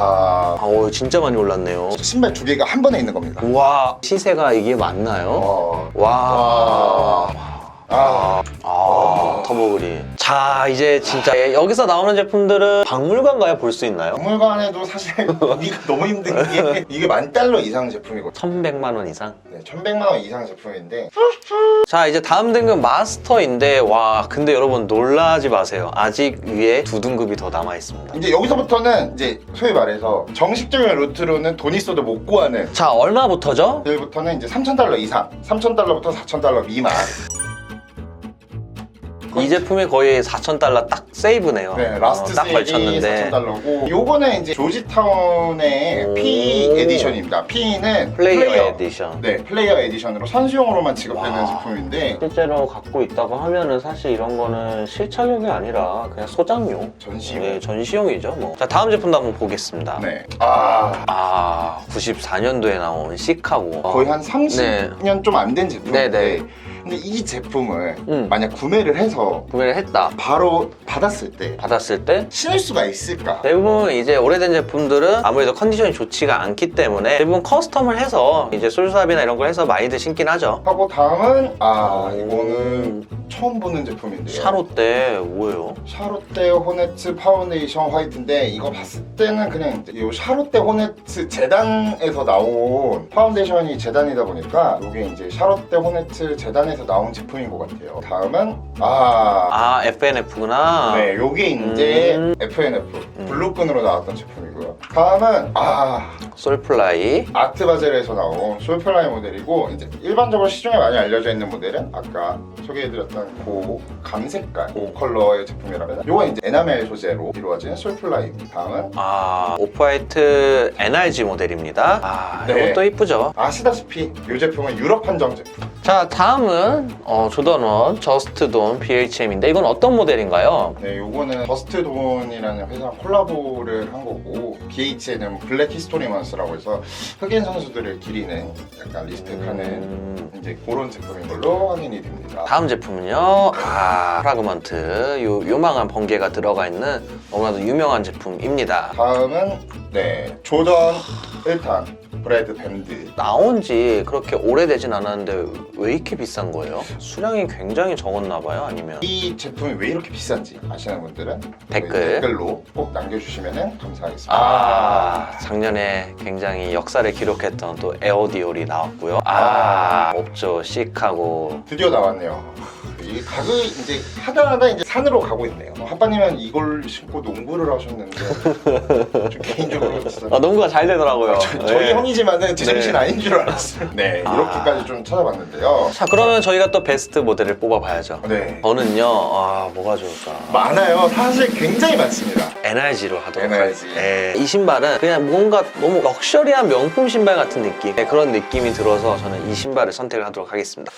아, 아, 오, 진짜 많이 올랐네요. 신발 두 개가 한 번에 있는 겁니다. 와, 시세가 이게 맞나요? 어. 와. 아. 아. 아, 터보 그린. 자, 이제 진짜 여기서 나오는 제품들은 박물관 가야 볼 수 있나요? 박물관에도 사실 보기가 너무 힘든 게 이게 만 달러 이상 제품이거든요. 1100만 원 이상? 네, 1100만 원 이상 제품인데 자, 이제 다음 등급 마스터인데, 와, 근데 여러분 놀라지 마세요. 아직 위에 두 등급이 더 남아 있습니다. 이제 여기서부터는 이제 소위 말해서 정식적인 루트로는 돈 있어도 못 구하는 자, 얼마부터죠? 들부터는 이제 3,000달러 이상, 3,000달러부터 4,000달러 미만. 이 제품이 거의 4,000달러 딱 세이브네요. 네, 라스트 어, 딱 세일이 걸쳤는데. 4,000달러고 요거는 이제 조지타운의 오. P 에디션입니다. P는 플레이어 에디션. 네, 플레이어 에디션으로 선수용으로만 지급되는 와. 제품인데 실제로 갖고 있다고 하면은 사실 이런 거는 실착용이 아니라 그냥 소장용. 전시용. 네, 전시용이죠. 뭐. 자, 다음 제품도 한번 보겠습니다. 네. 아, 아, 94년도에 나온 시카고. 거의 한 30년 좀 안 된 제품인데 네, 네. 근데 이 제품을 음. 만약 구매를 해서 구매를 했다. 바로 받았을 때 받았을 때 신을 수가 있을까? 대부분 이제 오래된 제품들은 아무래도 컨디션이 좋지가 않기 때문에 대부분 커스텀을 해서 이제 솔수압이나 이런 걸 해서 많이들 신긴 하죠. 하고 다음은 아 오. 이거는 처음 보는 제품인데요. 샤롯데 뭐예요? 샤롯데 호네츠 파운데이션 화이트인데 이거 봤을 때는 그냥 이 샤롯데 호네츠 재단에서 나온 파운데이션이 재단이다 보니까 이게 이제 샤롯데 호네츠 재단에서 나온 제품인 것 같아요. 다음은 아, 아, FNF구나. 네, 요게 이제 음. FNF 블루끈으로 나왔던 제품이고요. 다음은 아 솔플라이. 아트바젤에서 나온 솔플라이 모델이고 이제 일반적으로 시중에 많이 알려져 있는 모델은 아까 소개해드렸던 그 감색깔 그 컬러의 제품이라면 요건 이제 에나멜 소재로 이루어진 솔플라이입니다. 다음은 아, 오프화이트 NRG 모델입니다. 아, 네. 이것도 이쁘죠. 아시다시피 이 제품은 유럽 한정 제품. 자, 다음은 어, 조던원 저스트돈 BHM인데 이건 어떤 모델인가요? 네, 요거는 버스트돈이라는 회사 콜라보를 한 거고 BH는 블랙 히스토리먼스라고 해서 흑인 선수들을 기리는 약간 리스펙하는 음, 이제 그런 제품인 걸로 확인이 됩니다. 다음 제품은요. 아, 프라그먼트. 요 요망한 번개가 들어가 있는 너무나도 유명한 제품입니다. 다음은 네 조던 1탄 브래드 밴드 나온 지 그렇게 오래되진 않았는데 왜 이렇게 비싼 거예요? 수량이 굉장히 적었나 봐요? 아니면 이 제품이 왜 이렇게 비싼지 아시는 분들은 댓글. 네, 댓글로 꼭 남겨주시면 감사하겠습니다. 아, 작년에 굉장히 역사를 기록했던 또 에어디올이 나왔고요. 아, 없죠. 시크하고. 드디어 나왔네요. 이 각을 이제 하다 하다 이제 산으로 가고 있네요. 하빠님은 이걸 신고 농구를 하셨는데 좀 개인적으로 진짜 아, 농구가 잘 되더라고요. 저, 저희 네. 형이지만은 제정신 네. 아닌 줄 알았어요. 네 아. 이렇게까지 좀 찾아봤는데요. 자, 그러면 저희가 또 베스트 모델을 뽑아봐야죠. 네 저는요, 아, 뭐가 좋을까? 많아요. 사실 굉장히 많습니다. NRG로 하도록 NRG. 하겠습니다. 네, 이 신발은 그냥 뭔가 너무 럭셔리한 명품 신발 같은 느낌 네, 그런 느낌이 들어서 저는 이 신발을 선택을 하도록 하겠습니다.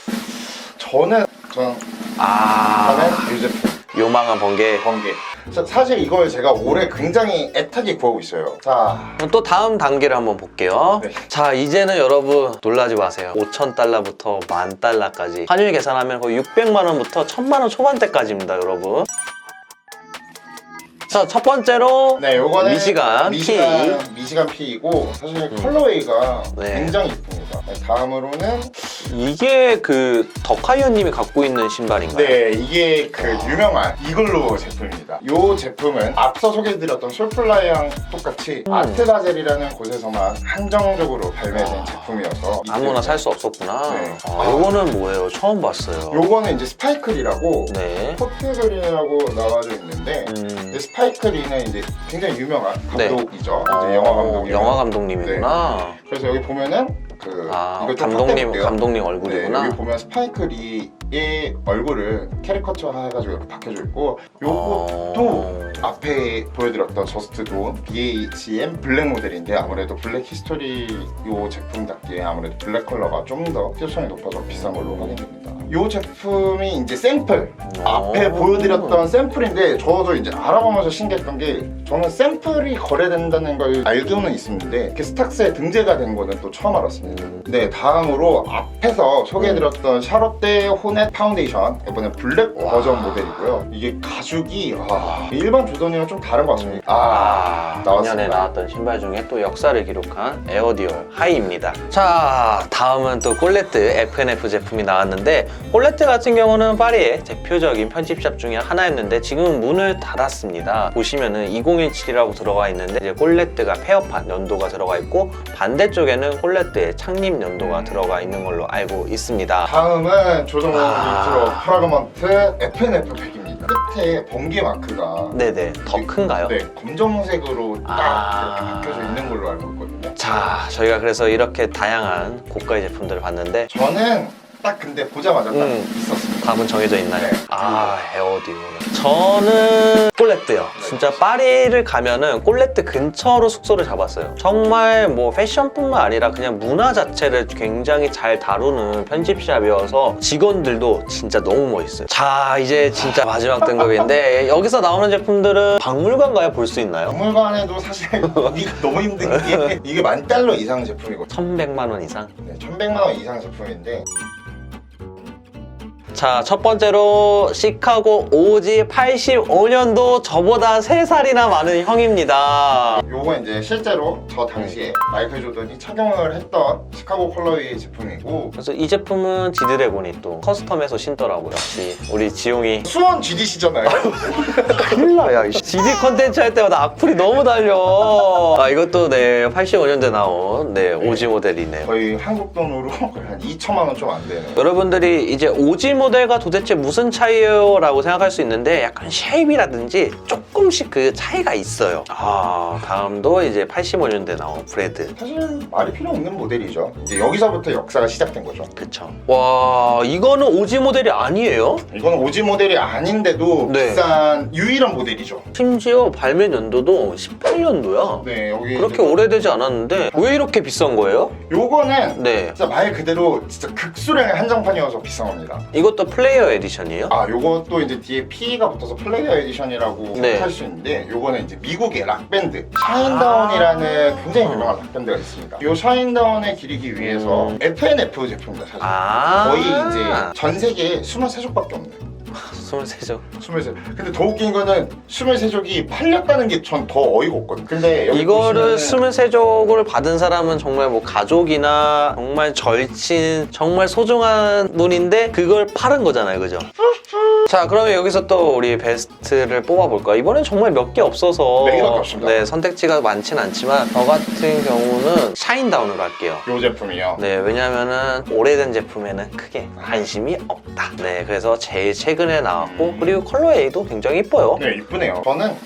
저는 전 아, 제품. 요망한 번개. 번개. 자, 사실 이걸 제가 올해 굉장히 애타게 구하고 있어요. 자, 그럼 또 다음 단계를 한번 볼게요. 네. 자, 이제는 여러분 놀라지 마세요. 5천 달러부터 만 달러까지 환율 계산하면 거의 600만 원부터 1000만 원 초반대까지입니다, 여러분. 자, 첫 번째로 네, 요거는 미시간, 미시간, 미시간 P이고 사실 컬러웨이가 네. 굉장히 이쁩니다. 네, 다음으로는 이게 그 덕하이언님이 갖고 있는 신발인가요? 네, 이게 그 유명한 이글루 제품입니다. 이 제품은 앞서 소개해드렸던 솔플라이랑 똑같이 음. 아트바젤이라는 곳에서만 한정적으로 발매된 제품이어서 이 아무나 살 수 없었구나. 네. 아, 요거는 뭐예요? 처음 봤어요. 요거는 이제 스파이클이라고 네. 포트그린이라고 나와져 있는데 음. 이 스파이크리는 이제 굉장히 유명한 네. 감독이죠. 어, 이제 영화 감독이. 영화 감독님이구나. 그래서 여기 보면은 그 아, 이거 좀 감독님. 감독님 네, 얼굴이구나. 여기 보면 스파이크 리 의 얼굴을 캐리커처 해가지고 이렇게 박혀져 있고 요것도 어. 앞에 보여드렸던 저스트 돈 BHM 블랙 모델인데 아무래도 블랙 히스토리 요 제품답게 아무래도 블랙 컬러가 좀더 피어성이 높아서 비싼 걸로 확인됩니다. 요 제품이 이제 샘플 앞에 어. 보여드렸던 샘플인데 저도 이제 알아보면서 신기했던 게 저는 샘플이 거래된다는 걸 알고는 있었는데 이렇게 스탁스에 등재가 된 거는 또 처음 알았습니다. 음. 네 다음으로 앞에서 소개해드렸던 샤롯데 맷 파운데이션 이번에 블랙 와. 버전 모델이고요. 이게 가죽이 와, 일반 조던이랑 좀 다른 것 같습니다. 아, 작년에 나왔습니다. 나왔던 신발 중에 또 역사를 기록한 에어디올 하이입니다. 자, 다음은 또 꼴레트 FNF 제품이 나왔는데 꼴레트 같은 경우는 파리의 대표적인 편집샵 중에 하나였는데 지금은 문을 닫았습니다. 보시면은 2017이라고 들어가 있는데 이제 꼴레트가 폐업한 연도가 들어가 있고 반대쪽에는 꼴레트의 창립 연도가 들어가 있는 걸로 알고 있습니다. 다음은 조던 아. 리트로 프라그먼트 FNF 팩입니다. 끝에 번개 마크가 네네, 더 큰가요? 네, 검정색으로 딱 아. 이렇게 박혀져 있는 걸로 알고 있거든요. 자, 저희가 그래서 이렇게 다양한 고가의 제품들을 봤는데 저는 딱 근데 보자마자 딱 음. 있었습니다. 답은 정해져 있나요? 네. 아, 에어디오. 저는 꼴레트요. 진짜 파리를 가면은 꼴레트 근처로 숙소를 잡았어요. 정말 뭐 패션뿐만 아니라 그냥 문화 자체를 굉장히 잘 다루는 편집샵이어서 직원들도 진짜 너무 멋있어요. 자, 이제 진짜 마지막 등급인데 여기서 나오는 제품들은 박물관 가야 볼 수 있나요? 박물관에도 사실 보기가 너무 힘든 게 이게 만 달러 이상 제품이거든요. 1100만 원 이상? 네, 1100만 원 이상 제품인데 자, 첫 번째로 시카고 오지 85년도 저보다 3살이나 많은 형입니다. 요거 이제 실제로 저 당시에 마이클 조던이 착용을 했던 시카고 컬러웨이 제품이고 그래서 이 제품은 지드래곤이 또 커스텀해서 신더라고요. 역시 우리 지용이 수원 GDC잖아요. 큰일 나야. GD 컨텐츠 할 때마다 악플이 너무 달려. 아 이것도 네 85년대 나온 네 오지 모델이네요. 거의 한국 돈으로 거의 한 2천만 원 좀 안 되는. 여러분들이 이제 오지 모델 과 도대체 무슨 차이예요? 라고 생각할 수 있는데 약간 쉐입이라든지 조금씩 그 차이가 있어요. 아 다음도 이제 85년대 나온 브레드. 사실 말이 필요 없는 모델이죠. 이제 여기서부터 역사가 시작된 거죠. 그쵸. 와 이거는 오지 모델이 아니에요? 이거는 오지 모델이 아닌데도 네. 비싼 유일한 모델이죠. 심지어 발매 연도도 18년도야. 네, 여기 그렇게 이제 오래되지 않았는데 왜 이렇게 비싼 거예요? 요거는 네. 진짜 말 그대로 진짜 극수량의 한정판이어서 비싼 겁니다. 이것도 플레이어 에디션이에요? 아, 요것도 이제 뒤에 P가 붙어서 플레이어 에디션이라고 네. 생각할 수 있는데 요거는 이제 미국의 락밴드 샤인다운이라는 굉장히 아. 유명한 락밴드가 있습니다. 요 샤인다운을 기리기 위해서 음. FNF 제품입니다, 사실. 아 거의 이제 전 세계에 23족밖에 없는 23죠 23. 근데 더 웃긴 거는 23족이 팔렸다는 게 전 더 어이가 없거든. 근데 여기 이거를 보시면은 23족을 받은 사람은 정말 뭐 가족이나 정말 절친 정말 소중한 분인데 그걸 팔은 거잖아요 그죠? 자 그러면 여기서 또 우리 베스트를 뽑아볼까요? 이번엔 정말 몇 개 없어서 네 개밖에 없습니다. 네, 선택지가 많진 않지만 저 같은 경우는 샤인다운으로 할게요 요 제품이요. 네, 왜냐면은 오래된 제품에는 크게 관심이 없다. 네, 그래서 제일 최근에 나왔고 그리고 컬러웨이도 굉장히 이뻐요. 네, 이쁘네요. 저는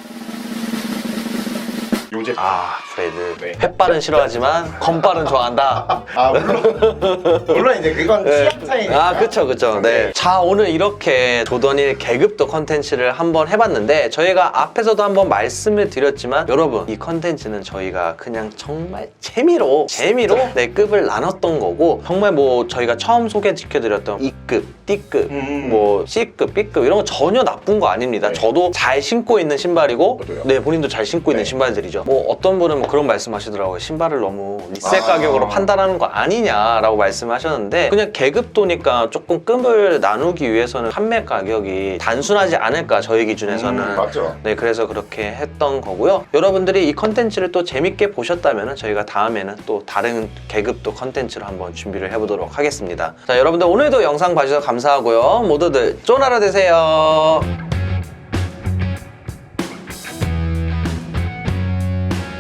요 제품. 아, 프레드. 네. 햇발은 싫어하지만 건발은 좋아한다. 아 물론 물론 이제 그건 네. 취향 차이니까. 아, 그쵸, 그쵸. 네. 자, 오늘 이렇게 도던일 계급도 컨텐츠를 한번 해봤는데, 저희가 앞에서도 한번 말씀을 드렸지만, 여러분, 이 컨텐츠는 저희가 그냥 정말 재미로, 재미로 내 급을 나눴던 거고, 정말 뭐 저희가 처음 소개시켜드렸던 E급, D급, 음. 뭐 C급, B급 이런 거 전혀 나쁜 거 아닙니다. 네. 저도 잘 신고 있는 신발이고, 저도요. 네, 본인도 잘 신고 있는 네. 신발들이죠. 뭐 어떤 분은 뭐 그런 말씀 하시더라고요. 신발을 너무 리셀 아. 가격으로 판단하는 거 아니냐라고 말씀하셨는데 그냥 계급도니까 조금 급을 나누기 위해서는 판매 가격이 단순하지 않을까 저희 기준에서는 음, 맞죠. 네 그래서 그렇게 했던 거고요 여러분들이 이 컨텐츠를 또 재밌게 보셨다면 저희가 다음에는 또 다른 계급도 컨텐츠로 한번 준비를 해보도록 하겠습니다 자 여러분들 오늘도 영상 봐주셔서 감사하고요 모두들 하루 되세요